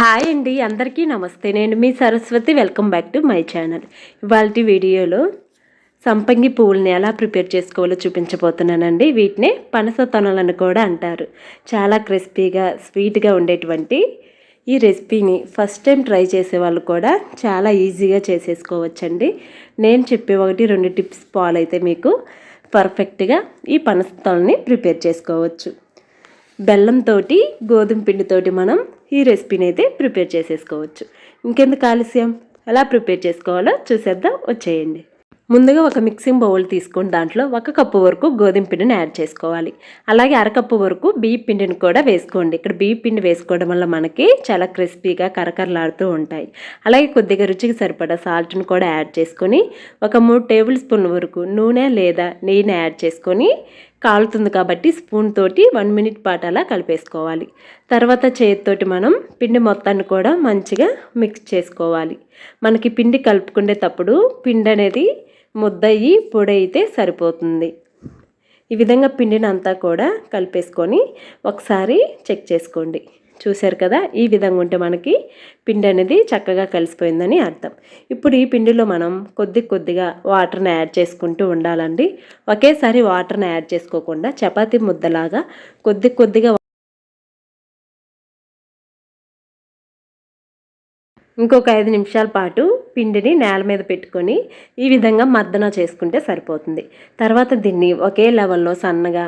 Hi అండి అందరికీ నమస్తే. నేను మీ Saraswathi welcome back to my channel. ఇవాళ వీడియోలో సంపంగి పువ్వుల్ని ఎలా ప్రిపేర్ చేసుకోవాలో చూపించబోతున్నానండి. వీటిని పనస తొనలను కూడా అంటారు. చాలా క్రిస్పీగా స్వీట్గా ఉండేటువంటి ఈ రెసిపీని ఫస్ట్ టైం ట్రై చేసే వాళ్ళు కూడా చాలా ఈజీగా చేసేసుకోవచ్చండి. నేను చెప్పే ఒకటి రెండు టిప్స్ ఫాలో అయితే మీకు పర్ఫెక్ట్గా ఈ పనస తొనని ప్రిపేర్ చేసుకోవచ్చు. బెల్లంతో గోధుమ పిండితోటి మనం ఈ రెసిపీని అయితే ప్రిపేర్ చేసేసుకోవచ్చు. ఇంకెందుకు ఆలస్యం? ఎలా ప్రిపేర్ చేసుకోవాలో చూసేద్దాం. వచ్చేయండి. ముందుగా ఒక మిక్సింగ్ బౌల్ తీసుకుని దాంట్లో ఒక కప్పు వరకు గోధుమ పిండిని యాడ్ చేసుకోవాలి. అలాగే అరకప్పు వరకు బియ్య పిండిని కూడా వేసుకోండి. ఇక్కడ బియ్య పిండి వేసుకోవడం వల్ల మనకి చాలా క్రిస్పీగా కరకరలాడుతూ ఉంటాయి. అలాగే కొద్దిగా రుచికి సరిపడా సాల్ట్ని కూడా యాడ్ చేసుకొని ఒక మూడు టేబుల్ స్పూన్ వరకు నూనె లేదా నెయ్యిని యాడ్ చేసుకొని కాలుతుంది కాబట్టి స్పూన్ తోటి వన్ మినిట్ పాటు అలా కలిపేసుకోవాలి. తర్వాత చేతితోటి మనం పిండి మొత్తాన్ని కూడా మంచిగా మిక్స్ చేసుకోవాలి. మనకి పిండి కలుపుకునేటప్పుడు పిండి అనేది ముద్దయి పొడి అయితే సరిపోతుంది. ఈ విధంగా పిండిని అంతా కూడా కలిపేసుకొని ఒకసారి చెక్ చేసుకోండి. చూశారు కదా ఈ విధంగా ఉంటే మనకి పిండి అనేది చక్కగా కలిసిపోయిందని అర్థం. ఇప్పుడు ఈ పిండిలో మనం కొద్ది కొద్దిగా వాటర్ని యాడ్ చేసుకుంటూ ఉండాలండి. ఒకేసారి వాటర్ని యాడ్ చేసుకోకుండా చపాతీ ముద్దలాగా కొద్ది కొద్దిగా ఇంకొక ఐదు నిమిషాల పాటు పిండిని నేల మీద పెట్టుకొని ఈ విధంగా మర్దన చేసుకుంటే సరిపోతుంది. తర్వాత దీన్ని ఒకే లెవెల్లో సన్నగా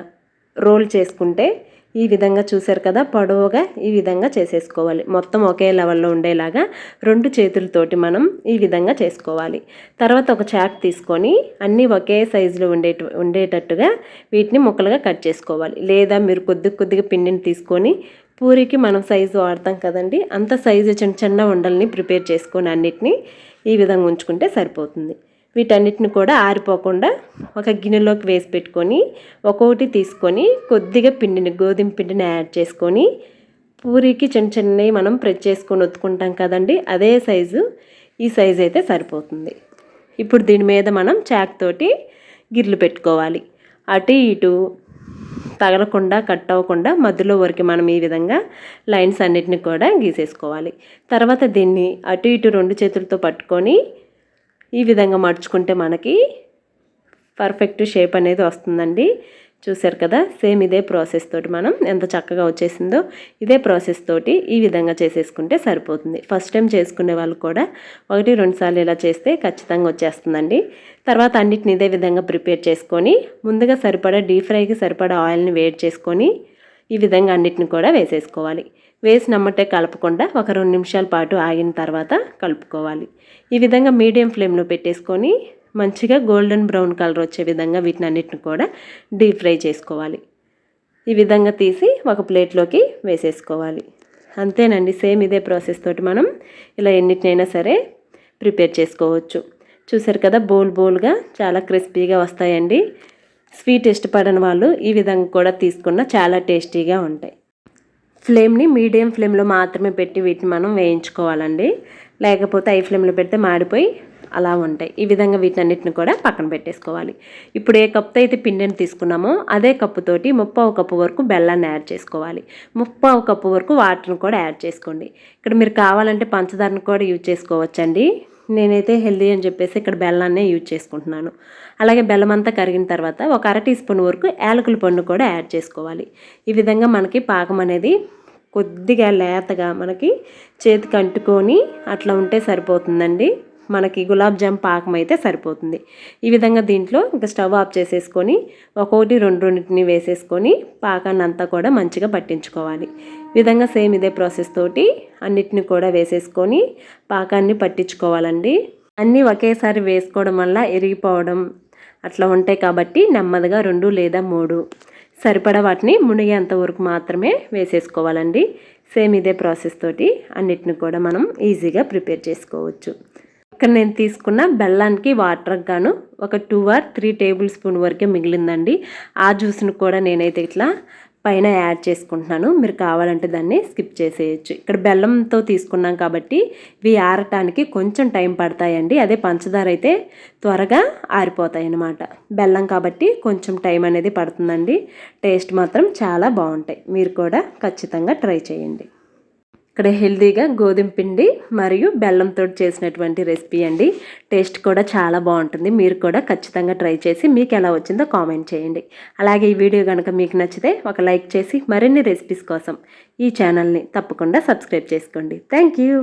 రోల్ చేసుకుంటే ఈ విధంగా చూసారు కదా పొడవుగా ఈ విధంగా చేసేసుకోవాలి. మొత్తం ఒకే లెవెల్లో ఉండేలాగా రెండు చేతులతోటి మనం ఈ విధంగా చేసుకోవాలి. తర్వాత ఒక చాక్ తీసుకొని అన్నీ ఒకే సైజులో ఉండే ఉండేటట్టుగా వీటిని ముక్కలుగా కట్ చేసుకోవాలి. లేదా మీరు కొద్ది కొద్దిగా పిండిని తీసుకొని పూరికి మనం సైజు వాడతాం కదండి అంత సైజు చిన్న చిన్న ఉండల్ని ప్రిపేర్ చేసుకొని అన్నిటినీ ఈ విధంగా ఉంచుకుంటే సరిపోతుంది. వీటన్నిటిని కూడా ఆరిపోకుండా ఒక గిన్నెలోకి వేసి పెట్టుకొని ఒక్కొక్కటి తీసుకొని కొద్దిగా పిండిని గోధుమ పిండిని యాడ్ చేసుకొని పూరికి చిన్న చిన్నవి మనం ప్రెస్ చేసుకొని ఒత్తుకుంటాం కదండి అదే సైజు. ఈ సైజు అయితే సరిపోతుంది. ఇప్పుడు దీని మీద మనం చాక్ తోటి గిర్లు పెట్టుకోవాలి. అటు ఇటు తగలకుండా కట్ అవ్వకుండా మధ్యలో వరకు మనం ఈ విధంగా లైన్స్ అన్నిటిని కూడా గీసేసుకోవాలి. తర్వాత దీన్ని అటు ఇటు రెండు చేతులతో పట్టుకొని ఈ విధంగా మడుచుకుంటే మనకి పర్ఫెక్ట్ షేప్ అనేది వస్తుందండి. చూసారు కదా? సేమ్ ఇదే ప్రాసెస్ తోటి మనం ఎంత చక్కగా వచ్చేసిందో ఇదే ప్రాసెస్ తోటి ఈ విధంగా చేసేసుకుంటే సరిపోతుంది. ఫస్ట్ టైం చేసుకునే వాళ్ళు కూడా ఒకటి రెండు సార్లు ఇలా చేస్తే ఖచ్చితంగా వచ్చేస్తుందండి. తర్వాత అన్నిటిని ఇదే విధంగా ప్రిపేర్ చేసుకొని ముందుగా సరిపడా డీప్ ఫ్రైకి సరిపడా ఆయిల్ని వేడి చేసుకొని ఈ విధంగా అన్నిటిని కూడా వేసేసుకోవాలి. వేసి నమ్మటే కలపకుండా ఒక రెండు నిమిషాల పాటు ఆగిన తర్వాత కలుపుకోవాలి. ఈ విధంగా మీడియం ఫ్లేమ్లో పెట్టేసుకొని మంచిగా గోల్డెన్ బ్రౌన్ కలర్ వచ్చే విధంగా వీటిని అన్నిటిని కూడా డీప్ ఫ్రై చేసుకోవాలి. ఈ విధంగా తీసి ఒక ప్లేట్లోకి వేసేసుకోవాలి. అంతేనండి సేమ్ ఇదే ప్రాసెస్ తోటి మనం ఇలా ఎన్నిటినైనా సరే ప్రిపేర్ చేసుకోవచ్చు. చూసారు కదా బోల్ బోల్గా చాలా క్రిస్పీగా వస్తాయండి. స్వీట్ ఇష్టపడని వాళ్ళు ఈ విధంగా కూడా తీసుకున్న చాలా టేస్టీగా ఉంటాయి. ఫ్లేమ్ని మీడియం ఫ్లేమ్లో మాత్రమే పెట్టి వీటిని మనం వేయించుకోవాలండి. లేకపోతే ఐ ఫ్లేమ్లో పెడితే మాడిపోయి అలా ఉంటాయి. ఈ విధంగా వీటన్నిటిని కూడా పక్కన పెట్టేసుకోవాలి. ఇప్పుడు ఏ కప్తో అయితే పిండిని తీసుకున్నామో అదే కప్పుతోటి ముప్పావు కప్పు వరకు బెల్లాన్ని యాడ్ చేసుకోవాలి. ముప్పావు కప్పు వరకు వాటర్ని కూడా యాడ్ చేసుకోండి. ఇక్కడ మీరు కావాలంటే పంచదారను కూడా యూజ్ చేసుకోవచ్చండి. నేనైతే హెల్దీ అని చెప్పేసి ఇక్కడ బెల్లాన్నే యూజ్ చేసుకుంటున్నాను. అలాగే బెల్లం అంతా కరిగిన తర్వాత ఒక అర టీ స్పూన్ వరకు యాలకుల పండు కూడా యాడ్ చేసుకోవాలి. ఈ విధంగా మనకి పాకం అనేది కొద్దిగా లేతగా మనకి చేతికి అంటుకొని అట్లా ఉంటే సరిపోతుందండి. మనకి గులాబ్ జామ్ పాకం అయితే సరిపోతుంది. ఈ విధంగా దీంట్లో ఇంకా స్టవ్ ఆఫ్ చేసేసుకొని ఒక్కొక్కటి రెండు రెండింటిని వేసేసుకొని పాకాన్ని అంతా కూడా మంచిగా పట్టించుకోవాలి. విధంగా సేమ్ ఇదే ప్రాసెస్ తోటి అన్నిటిని కూడా వేసేసుకొని పాకాన్ని పట్టించుకోవాలండి. అన్నీ ఒకేసారి వేసుకోవడం వల్ల ఎరిగిపోవడం అట్లా ఉంటాయి కాబట్టి నెమ్మదిగా రెండు లేదా మూడు సరిపడా వాటిని మునిగేంత వరకు మాత్రమే వేసేసుకోవాలండి. సేమ్ ఇదే ప్రాసెస్ తోటి అన్నిటిని కూడా మనం ఈజీగా ప్రిపేర్ చేసుకోవచ్చు. ఇక్కడ నేను తీసుకున్న బెల్లానికి వాటర్ గాను ఒక two or three tablespoon వరకే మిగిలిందండి. ఆ జ్యూస్ను కూడా నేనైతే ఇట్లా పైన యాడ్ చేసుకుంటున్నాను. మీరు కావాలంటే దాన్ని స్కిప్ చేసేయచ్చు. ఇక్కడ బెల్లంతో తీసుకున్నాం కాబట్టి ఇవి ఆరటానికి కొంచెం టైం పడతాయండి. అదే పంచదార అయితే త్వరగా ఆరిపోతాయి అన్నమాట బెల్లం కాబట్టి కొంచెం టైం అనేది పడుతుందండి. టేస్ట్ మాత్రం చాలా బాగుంటాయి. మీరు కూడా ఖచ్చితంగా ట్రై చేయండి. ఇక్కడ హెల్తీగా గోధుమ పిండి మరియు బెల్లంతో చేసినటువంటి రెసిపీ అండి. టేస్ట్ కూడా చాలా బాగుంటుంది. మీరు కూడా ఖచ్చితంగా ట్రై చేసి మీకు ఎలా వచ్చిందో కామెంట్ చేయండి. అలాగే ఈ వీడియో కనుక మీకు నచ్చితే ఒక లైక్ చేసి మరిన్ని రెసిపీస్ కోసం ఈ ఛానల్ని తప్పకుండా సబ్స్క్రైబ్ చేసుకోండి. Thank you.